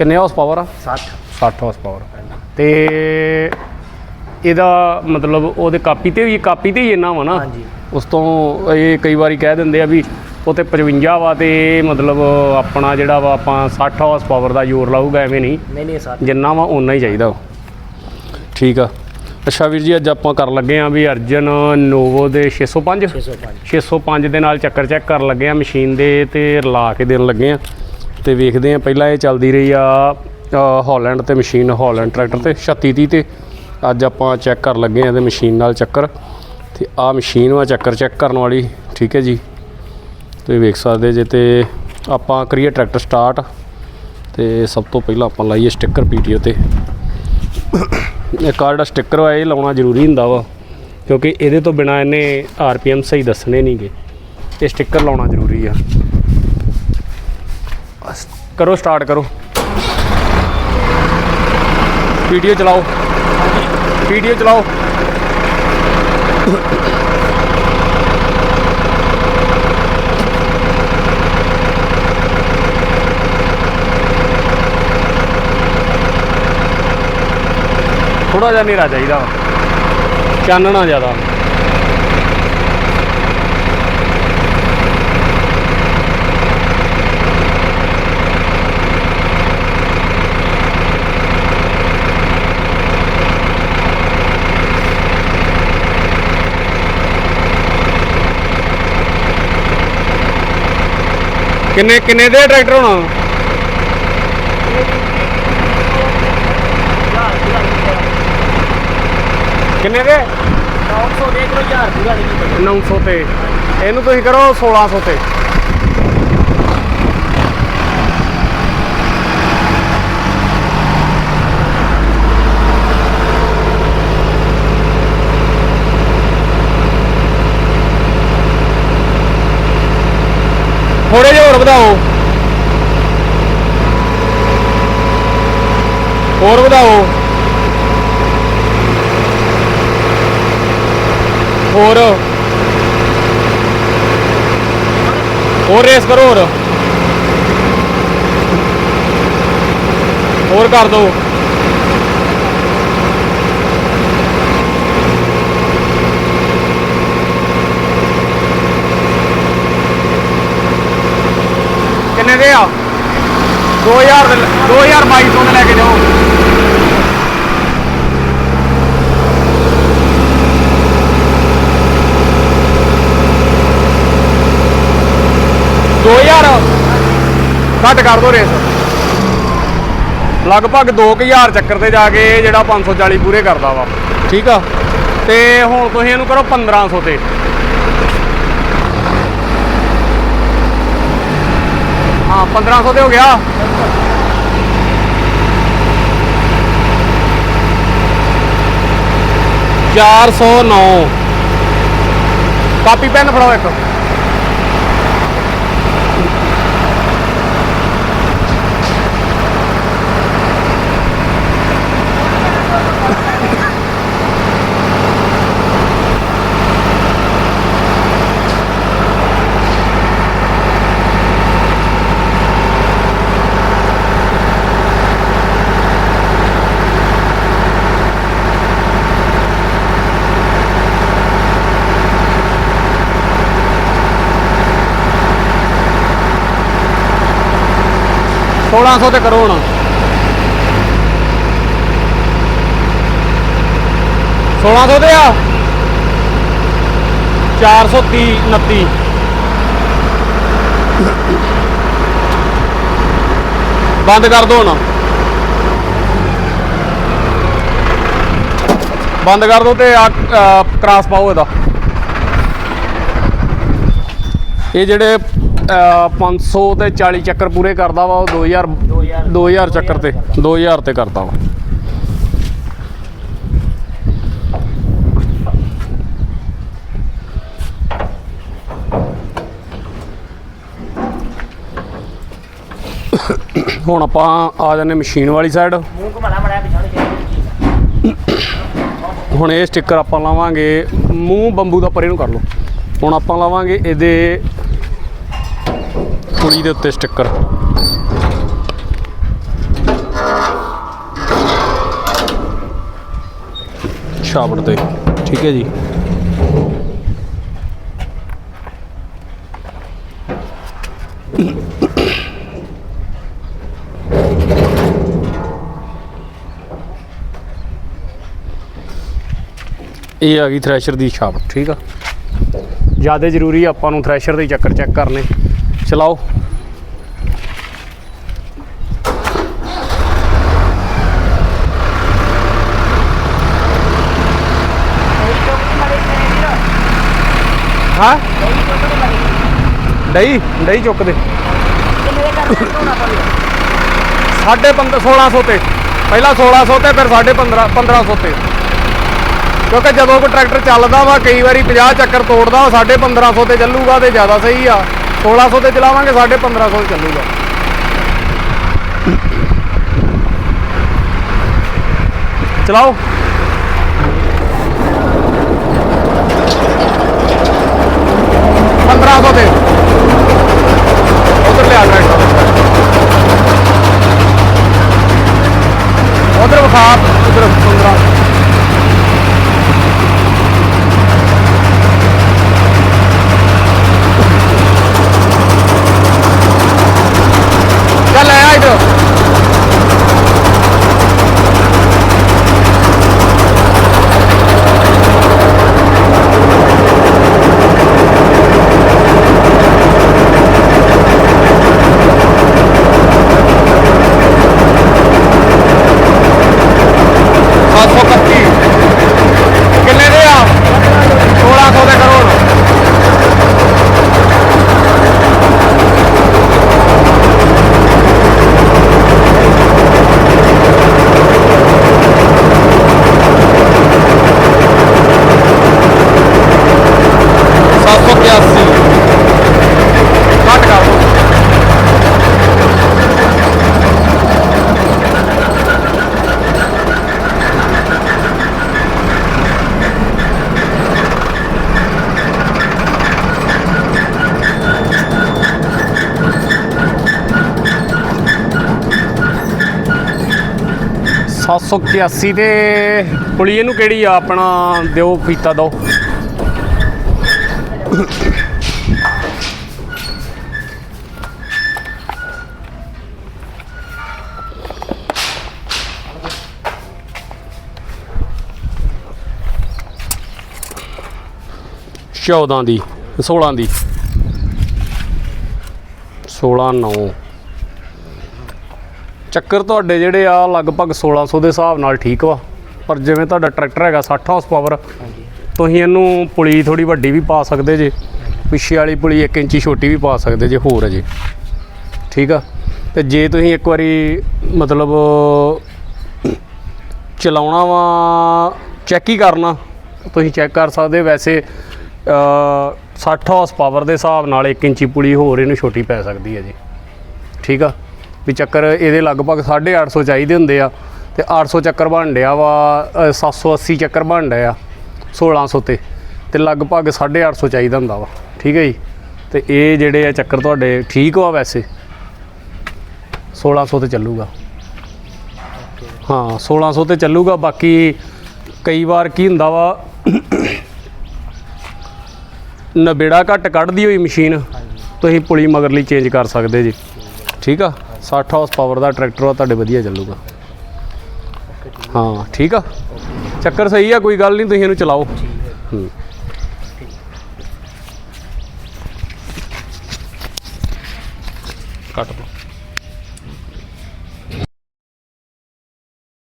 ਕਿੰਨੇ horse power ਆ? 60 60 horse power ਤੇ ਇਹਦਾ ਮਤਲਬ ਉਹਦੇ ਕਾਪੀ ਤੇ ਵੀ ਕਾਪੀ ਤੇ ਹੀ ਇੰਨਾ ਵਾ ਨਾ? ਹਾਂਜੀ। ਉਸ ਤੋਂ ਇਹ ਕਈ ਵਾਰੀ ਕਹਿ ਦਿੰਦੇ ਆ ਵੀ ਉਹ ਤੇ 55 ਵਾ ਤੇ ਮਤਲਬ ਆਪਣਾ ਜਿਹੜਾ ਵਾ ਆਪਾਂ 60 ਹਾਰਸ ਪਾਵਰ ਦਾ ਜ਼ੋਰ ਲਾਊਗਾ ਐਵੇਂ ਨਹੀਂ। ਨਹੀਂ ਨਹੀਂ 60 ਜਿੰਨਾ ਵਾ ਓਨਾ ਹੀ ਚਾਹੀਦਾ। ਠੀਕ ਆ। ਅੱਛਾ ਵੀਰ ਜੀ ਅੱਜ ਆਪਾਂ ਕਰਨ ਲੱਗੇ ਆ ਵੀ ਅਰਜਨ ਨੋਵੋ ਦੇ 605 605 605 ਦੇ ਨਾਲ ਚੱਕਰ ਚੈੱਕ ਕਰਨ ਲੱਗੇ ਆ ਮਸ਼ੀਨ ਦੇ ਤੇ ਰਲਾ ਕੇ ਦੇਣ ਲੱਗੇ ਆ। ਤੇ ਵੇਖਦੇ ਆ ਪਹਿਲਾਂ ਇਹ ਚੱਲਦੀ ਰਹੀ ਆ ਅ, ਹਾਲੈਂਡ ਤੇ ਮਸ਼ੀਨ ਹਾਲੈਂਡ ਟਰੈਕਟਰ ਤੇ 3630 ਤੇ। ਅੱਜ ਆਪਾਂ ਚੈੱਕ ਕਰਨ ਲੱਗੇ ਆ ਤੇ ਮਸ਼ੀਨ ਨਾਲ ਚੱਕਰ। ਤੇ ਆ ਮਸ਼ੀਨ ਵਾ ਚੱਕਰ ਚੈੱਕ ਕਰਨ ਵਾਲੀ ਠੀਕ ਹੈ ਜੀ? ਤੁਸੀਂ ਵੇਖ ਸਕਦੇ ਜੇ ਤੇ ਆਪਾਂ ਕਰੀਏ ਟਰੈਕਟਰ ਸਟਾਰਟ। ਤੇ ਸਭ ਤੋਂ ਪਹਿਲਾਂ ਆਪਾਂ ਲਾਈਏ ਸਟicker ਪੀਟੀਓ ਤੇ। ਇਹ ਕਾਰ ਦਾ ਸਟicker ਆ ਇਹ ਲਾਉਣਾ ਜ਼ਰੂਰੀ ਹੁੰਦਾ ਵਾ ਕਿਉਂਕਿ ਇਹਦੇ ਤੋਂ ਬਿਨਾ ਇਹਨੇ ਆਰਪੀਐਮ ਸਹੀ ਦੱਸਣੇ ਨਹੀਂਗੇ ਇਹ ਸਟicker ਲਾਉਣਾ ਜ਼ਰੂਰੀ ਆ। ਕਰੋ ਸਟਾਰਟ ਕਰੋ। ਵੀਡੀਓ ਚਲਾਓ। ਵੀਡੀਓ ਚਲਾਓ। ਥੋੜਾ ਜਿਹਾ ਹਨੇਰਾ ਚਾਹੀਦਾ ਚਾਨਣਾ ਜ਼ਿਆਦਾ। ਕਿੰਨੇ ਕਿੰਨੇ ਦੇ ਟਰੈਕਟਰ ਹੋਣਾ? ਕਿੰਨੇ ਦੇ? 900 ਦੇਖ ਲਓ ਯਾਰ ਪੂਰਾ ਨਹੀਂ 900 ਤੇ। ਇਹਨੂੰ ਤੁਸੀਂ ਕਰੋ 1600 ਤੇ ਥੋੜੇ ਜਿਹਾ ਹੋਰ ਵਧਾਓ। ਹੋਰ ਵਧਾਓ। ਹੋਰ। ਹੋਰ ਰੇਸ ਕਰੋ ਹੋਰ। ਹੋਰ ਕਰ ਦੋ। ਦੇ ਆ 2000 ਦੇ 2200 ਦੇ ਲੈ ਕੇ ਜਾਓ। ਦੋ ਹਜ਼ਾਰ ਘੱਟ ਕਰ ਦੋ ਰੇਸ। ਲਗਭਗ 2000 ਚੱਕਰ ਤੇ ਜਾ ਕੇ ਜਿਹੜਾ 540 ਪੂਰੇ ਕਰਦਾ ਵਾ। ਠੀਕ ਆ। ਤੇ ਹੁਣ ਤੁਸੀਂ ਇਹਨੂੰ ਕਰੋ 1500 ਤੇ। 1500 ਤੇ ਹੋ ਗਿਆ। ਚਾਰ ਸੌ ਨੌ। ਕਾਪੀ ਪੈਨ ਫੜਾਓ ਇੱਕ। ਸੋਲਾਂ ਸੌ ਤੇ ਕਰੋ ਹੁਣ ਸੋਲਾਂ ਸੌ ਤੇ ਆ। 430 29 ਬੰਦ ਕਰ ਦੋ ਹੁਣ। ਬੰਦ ਕਰ ਦੋ ਤੇ ਆ ਕ੍ਰਾਸ ਪਾਓ ਇਹਦਾ। ਇਹ ਜਿਹੜੇ 500 ਤੇ 40 ਚੱਕਰ ਪੂਰੇ ਕਰਦਾ ਵਾ ਉਹ 2000 2000 2000 ਚੱਕਰ ਤੇ 2000 ਤੇ ਕਰਦਾ ਵਾ। ਹੁਣ ਆਪਾਂ ਆ ਜਾਂਦੇ ਮਸ਼ੀਨ ਵਾਲੀ ਸਾਈਡ ਮੂੰਹ ਘੁਮਾਣਾ ਬੜਾ ਪਿਛਾੜੇ ਹੁਣ ਇਹ ਸਟicker ਆਪਾਂ ਲਾਵਾਂਗੇ, ਮੂੰਹ ਬੰਬੂ ਦਾ ਪਰੇ ਨੂੰ ਕਰ ਲਓ। ਹੁਣ ਆਪਾਂ ਲਾਵਾਂਗੇ ਇਹਦੇ ਪੁਲੀ ਦੇ ਉੱਤੇ ਸਟicker। ਛਾਪੜ ਤੇ। ਠੀਕ ਹੈ ਜੀ। ਇਹ ਆ ਗਈ ਥ੍ਰੈਸ਼ਰ ਦੀ ਛਾਪ ਠੀਕ ਆ? ਜ਼ਿਆਦਾ ਜ਼ਰੂਰੀ ਆਪਾਂ ਨੂੰ ਥ੍ਰੈਸ਼ਰ ਦੇ ਚੱਕਰ ਚੈੱਕ ਕਰਨੇ। ਚਲਾਓ। ਹਾਂ? ਡਈ ਡਈ ਚੁੱਕ ਦੇ। ਸਾਢੇ 1600 ਤੇ। ਪਹਿਲਾਂ 1600 ਤੇ, ਫਿਰ ਸਾਢੇ 15 1500 ਤੇ। ਕਿਉਂਕਿ ਜਦੋਂ ਕੋਈ ਟਰੈਕਟਰ ਚੱਲਦਾ ਵਾ, ਕਈ ਵਾਰੀ 50 ਚੱਕਰ ਤੋੜਦਾ ਉਹ ਸਾਢੇ 1500 ਤੇ ਚੱਲੂਗਾ ਤੇ ਜ਼ਿਆਦਾ ਸਹੀ ਆ। 1600 ਤੇ ਚਲਾਵਾਂਗੇ ਸਾਢੇ 1500 ਤੇ ਚੱਲੂਗਾ। ਚਲਾਓ। 781 ਤੇ ਪੁਲੀਏ ਇਹਨੂੰ ਕਿਹੜੀ ਆ? ਆਪਣਾ ਦਿਓ ਪੀਤਾ ਦਿਓ। ਚੌਦਾਂ ਦੀ 16 ਦੀ। 16 9 ਚੱਕਰ ਤੁਹਾਡੇ ਜਿਹੜੇ ਆ ਲਗਭਗ 1600 ਦੇ ਹਿਸਾਬ ਨਾਲ ਠੀਕ ਵਾ। ਪਰ ਜਿਵੇਂ ਤੁਹਾਡਾ ਟਰੈਕਟਰ ਹੈਗਾ 60 ਹਾਰਸ ਪਾਵਰ ਤੁਸੀਂ ਇਹਨੂੰ ਪੁਲੀ ਥੋੜੀ ਵੱਡੀ ਵੀ ਪਾ ਸਕਦੇ ਜੇ ਪਿੱਛੇ ਵਾਲੀ ਪੁਲੀ 1 ਇੰਚੀ ਛੋਟੀ ਵੀ ਪਾ ਸਕਦੇ ਜੇ ਹੋਰ ਅਜੇ ਠੀਕ ਆ? ਤੇ ਜੇ ਤੁਸੀਂ ਇੱਕ ਵਾਰੀ ਮਤਲਬ ਚਲਾਉਣਾ ਵਾ ਚੈੱਕ ਹੀ ਕਰਨਾ ਤੁਸੀਂ ਚੈੱਕ ਕਰ ਸਕਦੇ ਵੈਸੇ ਅ, 60 ਹਾਰਸ ਪਾਵਰ ਦੇ ਹਿਸਾਬ ਨਾਲ 1 ਇੰਚੀ ਪੁਲੀ ਹੋਰ ਇਹਨੂੰ ਛੋਟੀ ਪੈ ਸਕਦੀ ਹੈ ਜੀ। ਠੀਕ ਆ? ਵੀ ਚੱਕਰ ਇਹਦੇ ਲਗਭਗ 850 ਚਾਹੀਦੇ ਹੁੰਦੇ ਆ ਤੇ 800 ਚੱਕਰ ਬਣ ਡਿਆ ਵਾ ਅ, 780 ਚੱਕਰ ਬਣ ਡਿਆ 1600 ਤੇ। ਤੇ ਲਗਭਗ 850 ਚਾਹੀਦਾ ਹੁੰਦਾ ਵਾ। ਠੀਕ ਹੈ ਜੀ? ਤੇ ਇਹ ਜਿਹੜੇ ਆ ਚੱਕਰ ਤੁਹਾਡੇ ਠੀਕ ਵਾ ਵੈਸੇ? 1600 ਤੇ ਚੱਲੂਗਾ। ਹਾਂ 1600 ਤੇ ਚੱਲੂਗਾ। ਬਾਕੀ ਕਈ ਵਾਰ ਕੀ ਹੁੰਦਾ ਵਾ ਨਬੇੜਾ ਘੱਟ ਕੱਢਦੀ ਹੋਈ ਮਸ਼ੀਨ ਤੁਸੀਂ ਪੁਲੀ ਮਗਰਲੀ ਚੇਂਜ ਕਰ ਸਕਦੇ ਜੀ। ਠੀਕ ਆ? 60 ਹਾਰਸ ਪਾਵਰ ਦਾ ਟਰੈਕਟਰ ਆ, ਤੁਹਾਡੇ ਵਧੀਆ ਚੱਲੂਗਾ। ਹਾਂ, ਠੀਕ ਆ? ਚੱਕਰ ਸਹੀ ਆ, ਕੋਈ ਗੱਲ ਨਹੀਂ, ਤੁਸੀਂ ਇਹਨੂੰ ਚਲਾਓ। ਹੂੰ। ਕੱਟ ਦੋ।